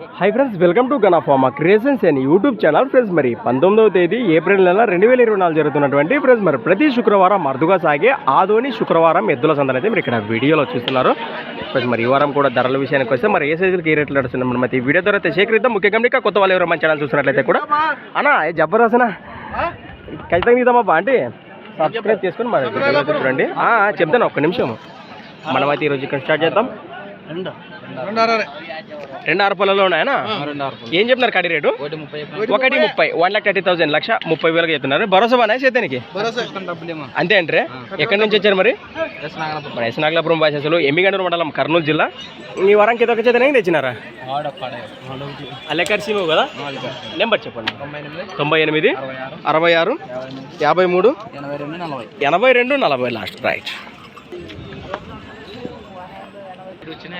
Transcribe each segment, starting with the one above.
Hi friends welcome to Gana pharma creations and YouTube channel friends మరి పంతొమ్మిదవ తేదీ April నెల రెండు వేల ఇరవై నాలుగు జరుగుతున్నటువంటి ఫ్రెండ్స్ మరి ప్రతి శుక్రవారం అరుదుగా సాగే ఆదోని శుక్రవారం ఎద్దుల సందన అయితే మీరు ఇక్కడ వీడియోలో చూస్తున్నారు. ఫ్రెండ్స్ మరి ఈ వారం కూడా ధరల విషయానికి వస్తే మరి ఏ సైజులకి ఏ రేట్లు నడుస్తున్నాం మరి ఈ వీడియో ద్వారా అయితే సేకరిద్దాం. ముఖ్యంగా ఇంకా కొత్త వాళ్ళు ఎవరు మన ఛానల్ చూస్తున్నట్లయితే కూడా. అన్నా ఏ జబర్దస్త్ ఖచ్చితంగా తీద్దామా అంటే సబ్స్క్రైబ్ చేసుకుని మరి చూడండి చెప్తాను ఒక్క నిమిషం మనమైతే ఈరోజు ఇక్కడ స్టార్ట్ చేద్దాం. రెండు. ఆరు పొలాలు ఉన్నాయనా? ఏం చెప్తున్నారు కడి రేటు? ఒకటి ముప్పై వన్ లాక్ థర్టీ థౌసండ్ లక్ష ముప్పై వేలకు చెప్తున్నారు. భరోసా బాగా చేతానికి అంతే అంటే ఎక్కడి నుంచి వచ్చారు మరి? మన ఎస్ నాగలాపురం భాషలు ఎమ్మిగండూరు మండలం కర్నూలు జిల్లా. ఈ వారానికి ఏదో ఒక చేతనే తెచ్చినారా? అల్లెకర్సీమో కదా? నెంబర్ చెప్పండి. తొంభై ఎనిమిది. అరవై ఆరు. యాభై మూడు. ఎనభై రెండు నలభై. లాస్ట్ రైట్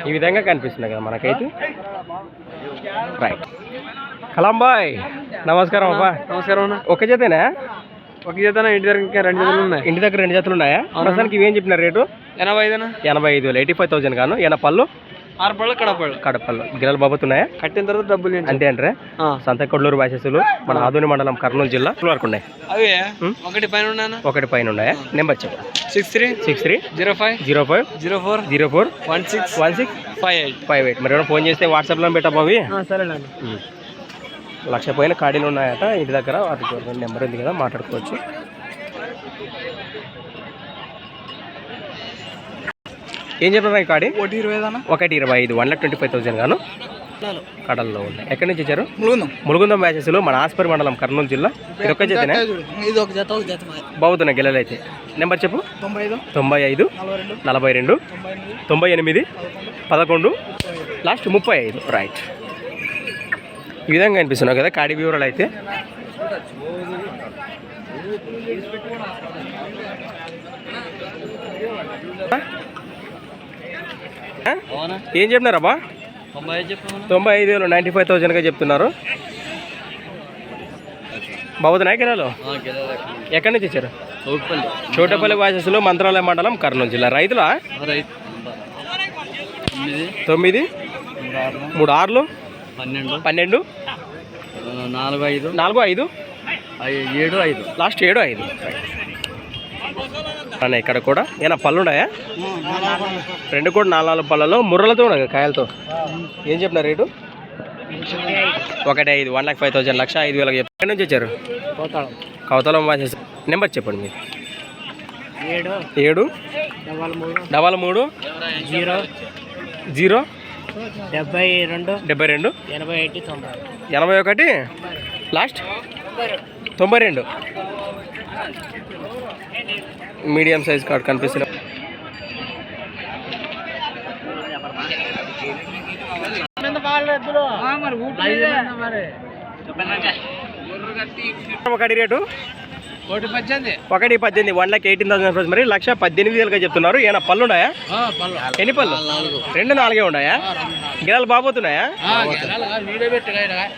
ఈ విధంగా కనిపిస్తుంది కదా మనకైతే? రైట్ కలాంబాయ్ నమస్కారం అబ్బా. నమస్కారం ఒక జతేనా? ఒక జత ఇంటి దగ్గర ఇంకా రెండు జతలు ఉన్నాయి. ఇంటి దగ్గర రెండు జతలు ఉన్నాయా? ప్రస్తుతానికి ఇవేం చెప్పినారు రేటు? ఎనభై ఐదునా ఎనభై ఐదు వేలు ఎయిటీ ఫైవ్ థౌసండ్ గాను. ఎన పళ్ళు? ఆరు పళ్ళు కడపళ్ళు? కడపళ్ళు. గిన్నెలు బాబుతున్నాయా? కట్టిన తర్వాత డబ్బులు? అంతే అంటే ఆ. సంతకొడ్లూరు భాషసులు మన ఆదోని మండలం కర్నూలు జిల్లా వరకు ఉన్నాయి. అవి? ఒకటి పైన ఉన్నానా ఒకటి పైన ఉన్నాయా? నెంబర్ చెప్పు. Six three? Six three? Zero five? Zero five? Zero four? Zero four? One six? One six? Five eight? Five eight. మరి ఏమైనా ఫోన్ చేస్తే వాట్సాప్లో పెట్టా అవి? సరేనండి లక్ష పైన ఖాళీలు ఉన్నాయట ఇంటి దగ్గర వాటికి నెంబర్ ఉంది కదా మాట్లాడుకోవచ్చు. ఏం చెప్పిన ఈ కాడి? ఒకటి ఇరవై ఐదనా ఒకటి ఇరవై ఐదు one lakh twenty five thousand గాను? కడల్లో. ఉన్నాయి. ఎక్కడి నుంచి వచ్చారు? ములుగుందాం. ములుగుందం మ్యాచెస్లో మన ఆస్పరి మండలం కర్నూలు జిల్లా. ఇది ఒక జత ఒక జత బాగుతున్నాయి గిల్లలు అయితే. నెంబర్ చెప్పు. తొంభై ఐదు. తొంభై ఐదు నలభై రెండు. తొంభై ఎనిమిది. పదకొండు లాస్ట్ ముప్పై ఐదు. రైట్ ఈ విధంగా కనిపిస్తున్నావు కదా కాడి వివరాలు అయితే? ఏం చెప్పినారబ్బా తొంభై ఐదు చెప్పామన్నా తొంభై ఐదు వేలు నైంటీ ఫైవ్ థౌజండ్గా చెప్తున్నారు. బాగుతున్నాయి కిరాలు ఎక్కడి నుంచి వచ్చారు చౌట్పల్లి వాసస్సులు మంత్రాలయ మండలం కర్నూలు జిల్లా. రైతులా? రైతు తొమ్మిది మూడు ఆరు మూడు ఆరులు పన్నెండు నాలుగు ఐదు నాలుగు ఐదు ఏడు ఐదు. లాస్ట్ ఏడు ఐదు. అన్న ఇక్కడ కూడా. ఏనా పళ్ళు ఉన్నాయా రెండు కూడా నాలుగు నాలుగు పళ్ళలో ముర్రలతో ఉన్నాయి కాయలతో. ఏం చెప్పిన రేటు? ఒకటి ఐదు వన్ లాక్ ఫైవ్ థౌసండ్ లక్ష ఐదు వేలకు చెప్పి నుంచి వచ్చారు? కవతలం వాసేసి. నెంబర్ చెప్పండి మీరు. ఏడు. ఏడు. డబల్ మూడు. డబల్ మూడు. జీరో. జీరో. డెబ్బై రెండు. డెబ్బై రెండు. ఎనభై ఒకటి తొంభై. ఎనభై ఒకటి. లాస్ట్? తొంభై రెండు. మీడియం సైజ్ కార్డ్ కనిపిస్తుంది. ఒకటి రేటు? ఒకటి పద్దెనిమిది. One lakh eighteen thousand rupees మరి లక్ష పద్దెనిమిది వేలుగా చెప్తున్నారు. ఏమైనా పళ్ళు ఉన్నాయా? ఎన్ని పళ్ళు? రెండు నాలుగే ఉన్నాయా? గిరాలు బాబోతున్నాయా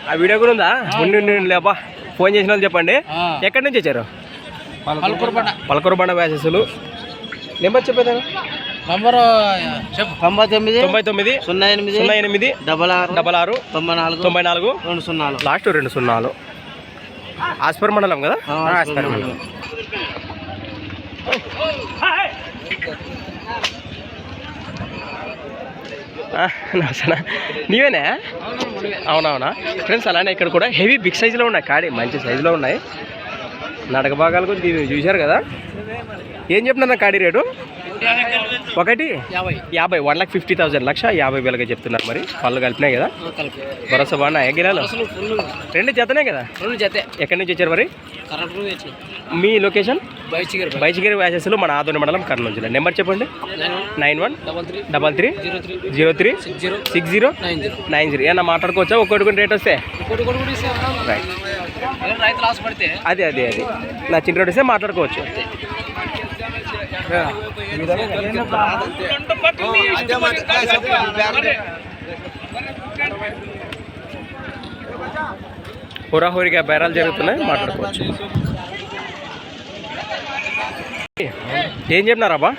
ఆ వీడియో కూడా ఉందా? ఉండి లేపా. ఫోన్ చేసిన వాళ్ళు చెప్పండి. ఎక్కడి నుంచి వచ్చారు? పలకూరుబండ వ్యాసెస్లు నెంబర్ చెప్పేదా నంబరు చెప్పు. తొంభై తొమ్మిది తొంభై తొమ్మిది సున్నా ఎనిమిది సున్నా ఎనిమిది డబల్ ఆరు డబల్ ఆరు తొంభై నాలుగు తొంభై నాలుగు. రెండు సున్నాలు. లాస్ట్ రెండు సున్నాలు. ఆస్పర్ మండలం కదా? ఆస్పర్ మండలం. ఆ, నమస్తేనా నీవేనా? అవునవునా? ఫ్రెండ్స్ అలానే ఇక్కడ కూడా హెవీ బిగ్ సైజులో ఉన్నాయి. కాడి మంచి సైజులో ఉన్నాయి. నడక భాగాలు దీన్ని చూశారు కదా? ఏం చెప్తున్నా కాడి రేటు? ఒకటి? యాభై. వన్ లాక్ ఫిఫ్టీ థౌసండ్ లక్ష యాభై వేలుగా చెప్తున్నారు మరి. పళ్ళు కలిపినాయి కదా? భరోసా బాగున్నాయి? గిరాలు? రెండు జతనే కదా? రెండు జతే. ఎక్కడి నుంచి వచ్చారు మరి? మీ లొకేషన్? బైచిగిరి వ్యాసెస్లో మన ఆదోని మండలం కర్నూలు జిల్లా నెంబర్ చెప్పండి. Nine one double three zero three zero three six zero six zero nine zero. Nine zero. ఏమన్నా మాట్లాడుకోవచ్చా? ఒక్కొక్కటి రేట్ వస్తే? రైట్ అదే అదే అదే నా చిన్న రేట్ వస్తే మాట్లాడుకోవచ్చు. హోరాహోరిగా బేరాలు జరుగుతున్నాయి మాట్లాడుకోవచ్చు. ఏం చెప్పినారబ్బా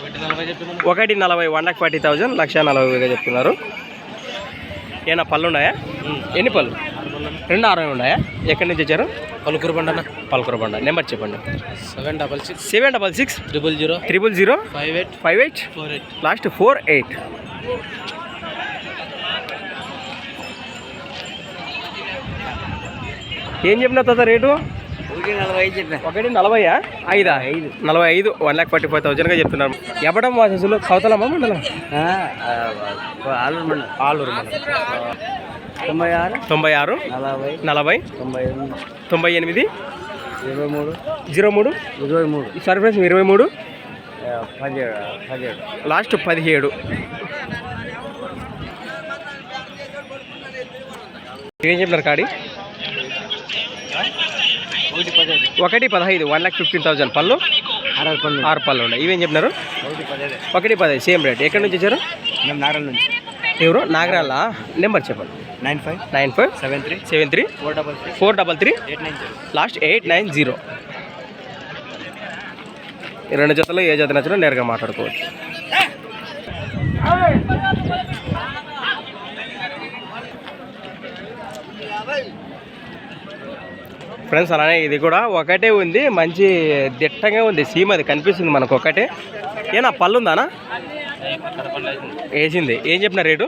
ఒకటి నలభై ఒకటి నలభై వన్ లాక్ ఫార్టీ థౌజండ్ లక్ష నలభై వేలుగా చెప్తున్నారు. ఏనా పళ్ళు ఉన్నాయా? ఎన్ని పళ్ళు? రెండు అరవై ఉన్నాయా? ఎక్కడి నుంచి వచ్చారు? పలుకురు బండన పలుకుర బండ. నెంబర్ చెప్పండి. Seven double six. Seven double six triple zero. Triple zero five eight. Five eight four eight. Last four eight. ఏం చెప్పిన తాత రేటు? ఒకటి నలభై ఐదు ఐదా? నలభై ఐదు. వన్ ల్యాక్ ఫార్టీ ఫైవ్ థౌజండ్గా చెప్తున్నారు. ఎప్పటం వాసెస్లో కవతలమ్మా మండలం ఆలూరు మండలం. ఆలూరు మండలం. తొంభై ఆరు నలభై తొంభై ఎనిమిది తొంభై ఎనిమిది ఇరవై మూడు జీరో మూడు. ఇరవై మూడు. సర్వీస్ ఇరవై మూడు? పదిహేడు పదిహేడు. లాస్ట్ పదిహేడు. ఏం చెప్పినారు కాడి? ఒకటి పదహైదు వన్ ల్యాక్ ఫిఫ్టీన్ థౌసండ్ పళ్ళు? ఆరు పళ్ళు. ఉన్నాయి. ఇవేం చెప్పినారు? ఒకటి పదహైదు సేమ్ రేట్ ఎక్కడి నుంచి వచ్చారు? నారాయణ నుంచి. ఎవరు? నాగరాల? నెంబర్ చెప్పండి. Nine five nine five seven three seven three four double six four double three eight nine zero last eight nine zero. ఈ రెండు జతలు ఏ జత నచ్చినా నేరుగా మాట్లాడుకోవచ్చు. ఫ్రెండ్స్ అలానే ఇది కూడా ఒకటే ఉంది. మంచి దిట్టంగా ఉంది. సీమ అది కనిపిస్తుంది మనకు ఒకటే. ఏనా పళ్ళు ఉందానా? వేసింది. ఏం చెప్పిన రేటు?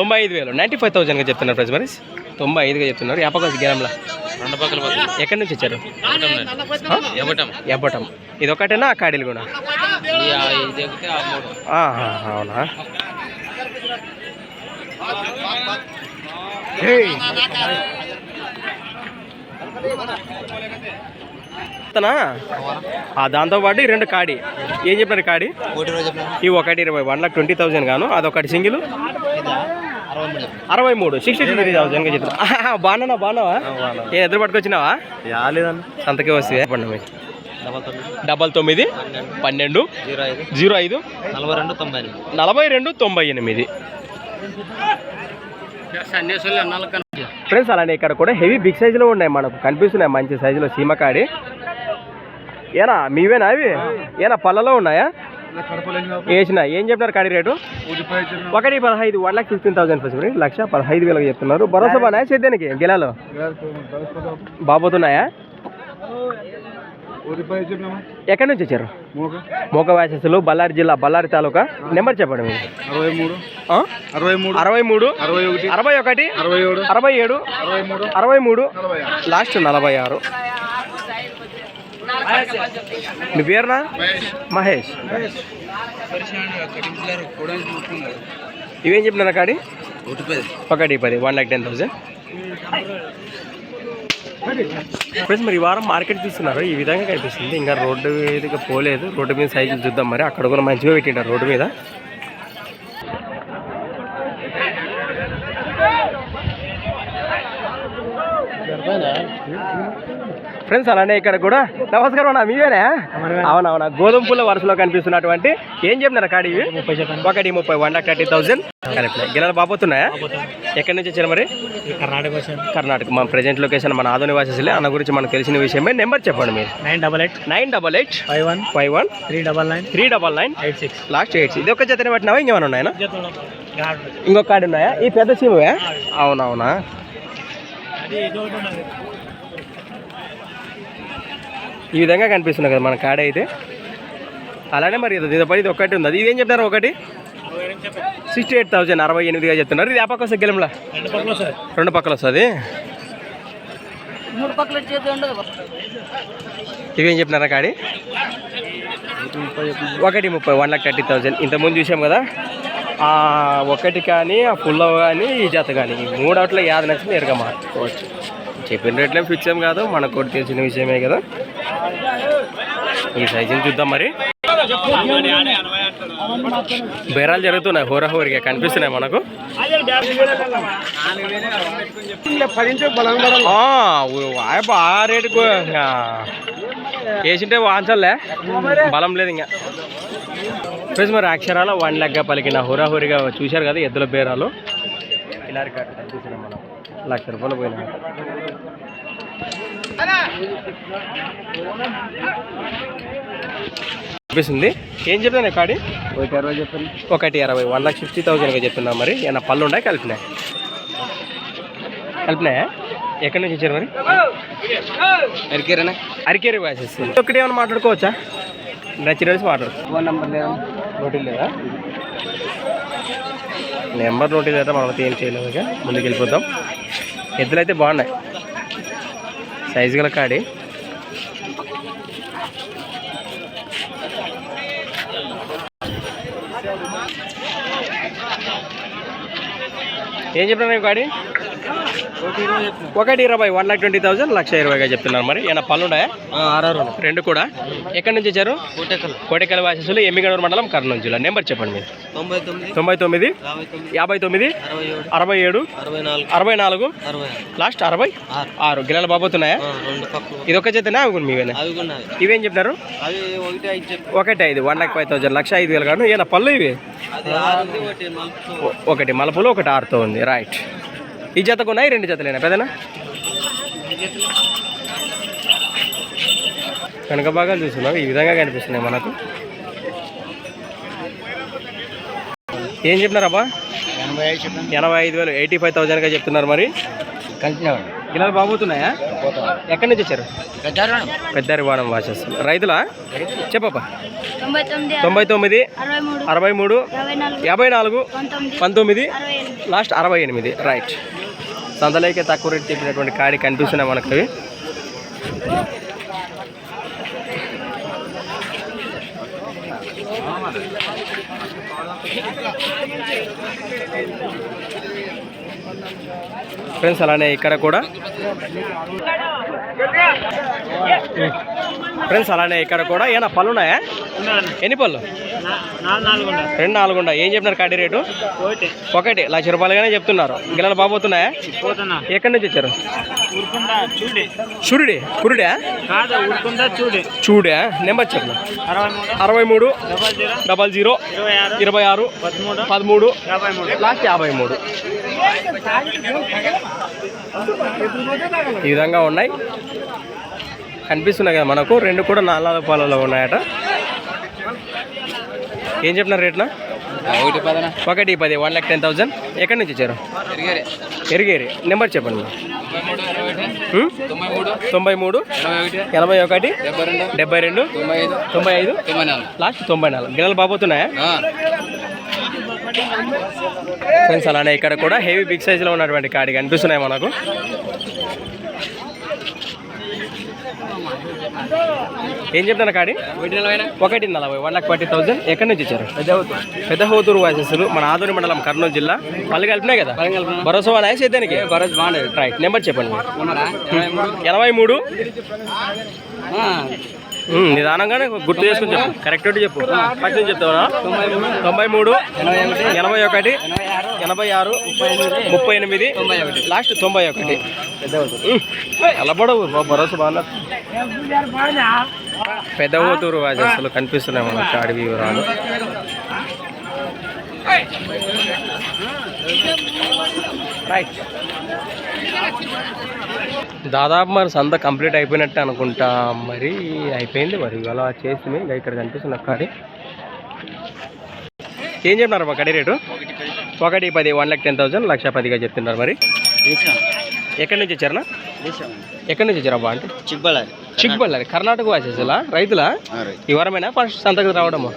తొంభై ఐదు వేలు. నైంటీ ఫైవ్ థౌసండ్గా చెప్తున్నారు ఫ్రెండ్స్ మరి. తొంభై ఐదుగా చెప్తున్నారు. ఎప్పకొచ్చి గేరంలో రెండు పక్కల ఎక్కడి నుంచి వచ్చారు? ఎబ్బటం ఇది ఒకటేనా? కాడీలు కూడా? అవునా? అతనా? ఆ దాంతో పాటు ఈ రెండు కాడి. ఏం చెప్పారు కాడి? ఈ ఒకటి ఇరవై వన్ లాక్ ట్వంటీ థౌసండ్ గాను. అదొకటి సింగిల్? అరవై మూడు. సిక్స్టీ త్రీ థౌసండ్గా చెప్తున్నా బాగున్నావా బాగున్నావా? ఏ ఎదురు పట్టుకొచ్చినావా? రాలేదన్న సంతకే వస్తే. చెప్పండి మీకు. డబల్ తొమ్మిది. పన్నెండు జీరో ఐదు. నలభై రెండు తొంభై ఎనిమిది. నలభై రెండు తొంభై ఎనిమిది. ఫ్రెండ్స్ అలానే ఇక్కడ కూడా హెవీ బిగ్ సైజులో ఉన్నాయి. మనకు కనిపిస్తున్నాయి. మంచి సైజులో సీమకాడి ఏనా మీవేనా అవి? ఏనా పళ్ళలో ఉన్నాయా? వేసిన. ఏం చెప్తున్నారు కాడి రేటు? ఒకటి పదహైదు one lakh fifteen thousand first లక్ష పదహైదు వేలకు చెప్తున్నారు. భరోసా బాగా సేద్యానికి గిలాలో? బాబోతున్నాయా? ఎక్కడి నుంచి వచ్చారు? మోక వ్యాసెస్లు బళ్ళారి జిల్లా బళ్ళారి తాలూకా. నెంబర్ చెప్పండి మీరు. అరవై మూడు? అరవై మూడు. అరవై మూడు. అరవై ఒకటి. అరవై ఒకటి. అరవై ఏడు. అరవై ఏడు. అరవై మూడు. లాస్ట్ నలభై ఆరు. మీ పేరునా? మహేష్. ఇవేం చెప్పినా కాడి ఒకటి పది one lakh ten thousand friends మరి ఈ వారం మార్కెట్ చూస్తున్నారు. ఈ విధంగా కనిపిస్తుంది. ఇంకా రోడ్డు మీదకి పోలేదు. రోడ్డు మీద సైకిల్ చూద్దాం మరి. అక్కడ కూడా మంచిగా పెట్టింటారు రోడ్డు మీద. ఫ్రెండ్స్ అలానే ఇక్కడ కూడా. నమస్కారం అన్న మీవేనా? అవునవునా. గోధుమ పూల వరుసలో కనిపిస్తున్నటువంటి ఏం చెప్పినారు కాడి ఇవి? ఒకటి ముప్పై వన్ లాక్ థర్టీ థౌసండ్ కలిపి గిన్నెలు బాబోతున్నాయా ఎక్కడి నుంచి వచ్చారు మరి? కర్ణాటక కర్ణాటక. మా ప్రజెంట్ లొకేషన్ మన ఆధునిక వాసెస్లే అన్న గురించి మనకు తెలిసిన విషయమే. నెంబర్ చెప్పండి మీరు. Nine double eight. Nine double eight. Five one. Five one. Three double nine. Three double nine. Eight six. Last eight ఇది ఒక జతనే పట్టినావా? ఇంకేమైనా ఉన్నాయా? ఇంకొక కార్డు ఉన్నాయా? ఈ పెద్ద సీమవే? అవునవునా. ఈ విధంగా కనిపిస్తున్నాయి కదా మన కాడ అయితే. అలానే మరి ఇది పడి ఇది ఒకటి ఉంది. అది ఇదేం చెప్తారు ఒకటి? సిక్స్టీ ఎయిట్ థౌసండ్ అరవై ఎనిమిదిగా చెప్తున్నారు. ఇది ఆ పక్క వస్తుంది గెలంలా రెండు పక్కల వస్తుంది. మూడు ఇవేం చెప్పినారా కాడి? ఒకటి ముప్పై వన్ లాక్ థర్టీ థౌసండ్ ఇంతకుముందు చూసాం కదా. ఆ ఒకటి కానీ ఆ ఫుల్ కానీ ఈ జత కానీ ఈ మూడవట్లో యాద నచ్చి నేరుగా మార్చుకోవచ్చు. చెప్పిన రేట్లేం ఫిక్స్ ఏం కాదు. మనకు తెలిసిన విషయమే కదా. ఈ సైజుని చూద్దాం మరి. బేరాలు జరుగుతున్నాయి హోరహోరిగా కనిపిస్తున్నాయి మనకు. ఆ, రేటు రేటుకు ఇంకా వేసింటే వాంచలే. బలం లేదు ఇంకా. ఫ్రెండ్స్ మరి అక్షరాల వన్ లెక్క పలికిన హోరాహోరిగా చూశారు కదా ఎద్దుల బేరాలు. ఇలా కనిపిస్తున్నాయి మనం లక్ష రూపాయలు పోయినా అనిపిస్తుంది. ఏం చెప్తాను కాడి ఒకటి అరవై చెప్పండి. ఒకటి అరవై వన్ లాక్ ఫిఫ్టీ థౌసండ్గా చెప్తున్నా మరి. ఏమన్నా పళ్ళు ఉన్నాయి? కలిపినాయి? కలిపినాయా? ఎక్కడి నుంచి ఇచ్చారు మరి? ఎరికేరేనా అరికేరి వాసెస్ ఒకటి ఏమైనా మాట్లాడుకోవచ్చా? నచ్చిన మాట్లాడు. ఫోన్ నెంబర్ లేదా? నోటీలు లేదా? నెంబర్ నోటీలు అయితే మనం ఏం చేయలేము ఇక. ముందుకు వెళ్ళిపోతాం ఎద్దులు అయితే బాగున్నాయి. సైజు గల కాడి. ఏం చెప్పినా ఈ ఒకటి ఇరవై వన్ లాక్ ట్వంటీ థౌసండ్ లక్ష ఇరవైగా చెప్తున్నారు మరి. ఏమైనా పళ్ళు ఉన్నాయా? ఆర్ఆర్ రెండు కూడా. ఎక్కడి నుంచి వచ్చారు? కోటెకల్. వాసస్సులు ఎమ్మిగనూరు మండలం కర్నూలు జిల్లా. నెంబర్ చెప్పండి మీరు. తొంభై తొమ్మిది యాభై తొమ్మిది అరవై ఏడు అరవై నాలుగు ఆరు. లాస్ట్ అరవై? ఆరు. ఆరు. గిన్నెల బాబోతున్నాయా ఇది ఒక చేతనే? అవి మీవేనా? ఇవేం చెప్పినారు? అవి ఒకటి ఐదు వన్ లాక్ ఫైవ్ థౌసండ్ లక్ష ఐదు వేలు కాదు. ఏనా పళ్ళు ఇవి? ఆరు ఒకటి మలపులు ఒకటి ఆరుతో ఉంది. రైట్ ఈ జతకు ఉన్నాయి రెండు జతలేనా? పెదనా కనుక భాగాలు చూస్తున్నావు ఈ విధంగా కనిపిస్తున్నాయి మనకు. ఏం చెప్పినారబ్బా ఎనభై ఐదు చెప్పండి. ఎనభై ఐదు వేలు. ఎయిటీ ఫైవ్ థౌసండ్గా చెప్తున్నారు మరి. గిలాలు బాగుతున్నాయా? ఎక్కడి నుంచి వచ్చారు? పెద్దారి వానం వాసేస్తారు రైతులా? చెప్పప్పా తొంభై తొమ్మిది అరవై మూడు యాభై నాలుగు పంతొమ్మిది లాస్ట్ అరవై ఎనిమిది. రైట్ సంతలోకి తక్కువ రేట్ చెప్పినటువంటి కాడి కనిపిస్తున్నాయి మనకు. అవి ఫ్రెండ్స్ అలానే ఇక్కడ కూడా. ఫ్రెండ్స్ అలానే ఇక్కడ కూడా ఏనా పళ్ళు ఉన్నాయా ఎన్ని పళ్ళు? రెండు నాలుగు ఉన్నాయి ఏం చెప్పినారు కాడి రేటు? ఒకటి. లక్ష రూపాయలుగానే చెప్తున్నారు. గిల్లలు బాబోతున్నాయా ఎక్కడి నుంచి వచ్చారు? చూడి. కురుడా? చూడి. నెంబర్ చెప్పు అరవై మూడు. Double zero. ఇరవై ఆరు. పదమూడు. లాస్ట్ యాభై మూడు. ఈ విధంగా ఉన్నాయి. కనిపిస్తున్నాయి కదా మనకు. రెండు కూడా నాలుగు పాలలో ఉన్నాయట. ఏం చెప్పినారు రేట్నా? ఒకటి పదన? ఒకటి పది వన్ ల్యాక్ టెన్ థౌసండ్ ఎక్కడి నుంచి వచ్చారు? ఎరిగేరి. నెంబర్ చెప్పండి? తొంభై మూడు ఎనభై ఒకటి డెబ్బై రెండు తొంభై ఐదు లాస్ట్ తొంభై నాలుగు. గిన్నెలు బాబోతున్నాయా ఫ్రెండ్స్ అలానే ఇక్కడ కూడా హెవీ బిగ్ సైజులో ఉన్నటువంటి కాడి కనిపిస్తున్నాయి మనకు. ఏం చెప్తాను కాడి? ఒకటి నలభై వన్ లాక్ ఫార్టీ థౌసండ్ ఎక్కడి నుంచి ఇచ్చారు? పెద్ద హోతూరు వాసెస్లు మన ఆదోని మండలం కర్నూలు జిల్లా పళ్ళు కలిపినాయి కదా భరోసా వానా సేద్యానికి భరోసా బాగుండేది. రైట్ నెంబర్ చెప్పండి. ఎనభై మూడు? నిదానంగానే గుర్తు చేసుకుని చెప్పు. కరెక్ట్ చెప్పు. ఫస్ట్ చెప్తావా? తొంభై మూడు ఎనభై ఒకటి ఎనభై ఆరు ముప్పై ఎనిమిది లాస్ట్ తొంభై ఒకటి. ఎలబడవు భరోసా బాగా పెద్ద ఊతూరు అసలు కనిపిస్తున్నాయి మనకు అడవి వివరాలు. రైట్ దాదాపు మరి సంత కంప్లీట్ అయిపోయినట్టు అనుకుంటా. మరి అయిపోయింది మరి. ఇవాళ చేసి ఇంకా ఇక్కడ కనిపిస్తున్న కాడి ఏం చెప్పినారు మా కడి రేటు? ఒకటి పది వన్ లాక్ టెన్ థౌసండ్ లక్ష పదిగా చెప్తున్నారు మరి. ఎక్కడి నుంచి వచ్చారనా ఎక్కడి నుంచి వచ్చారు అబ్బా అంటే? చిక్బళ్ళారి చిక్కుబళ్ళారి కర్ణాటక వాసేసలా? రైతులా? ఈ వారమైనా? ఫస్ట్ సంతకు రావడము?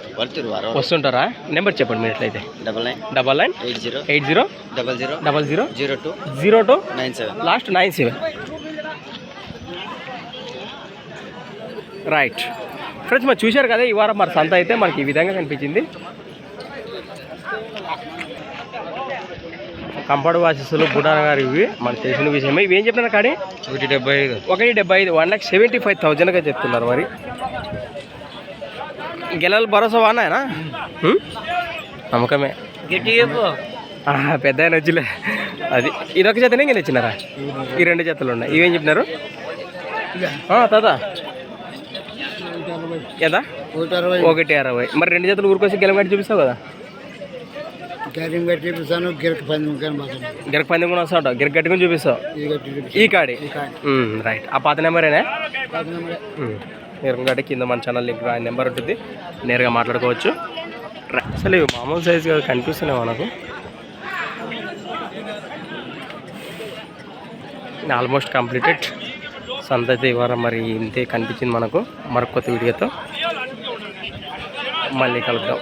వస్తుంటారా? నెంబర్ చెప్పండి మీరు ఎట్లయితే. Double nine. Double nine? Eight zero. Eight zero? Double zero. Double zero? Zero two. Zero two? Nine seven. Last nine seven. Right friends మరి చూశారు కదా ఈ వారం మరి సంత అయితే మనకి ఈ విధంగా కనిపించింది. కంపౌండ్ వాసెస్లు బుడాన గారు ఇవి మనకు తెలిసిన విషయమే. ఇవి ఏం చెప్తున్నారు కాడి ఒకటి డెబ్బై ఐదు. ఒకటి డెబ్బై ఐదు వన్ లాక్ సెవెంటీ ఫైవ్ థౌజండ్గా చెప్తున్నారు మరి. గెలలు భరోసా వానాయనా? నమ్మకమే. పెద్ద ఆయన వచ్చిలే. అది ఇదొక జతనే ఇంకా తెచ్చినారా? ఈ రెండు జతలు ఉన్నాయి. ఇవేం చెప్పినారు? ఆ, తాత. ఎంత ఒకటి అరవై. మరి రెండు జతలు ఊరికొచ్చి గెలం కట్టి చూపిస్తావు కదా? చూపిస్తాను గిరక పంది గిరక పంది కూడా వస్తావు గిరక కట్టుకుని చూపిస్తావు? ఈ కాడి? రైట్ ఆ పాత నెంబరేనా. నేరుగా కింద మన ఛానల్ లింక్ ఆయన నెంబర్ ఉంటుంది. నేరుగా మాట్లాడుకోవచ్చు. అసలు ఇవి మామూలు సైజ్ కాదు కనిపిస్తున్నాయి మనకు. ఆల్మోస్ట్ కంప్లీటెడ్ సంత అయితే మరి ఇంతే కనిపించింది మనకు. మరొక కొత్త వీడియోతో మళ్ళీ కలుద్దాం.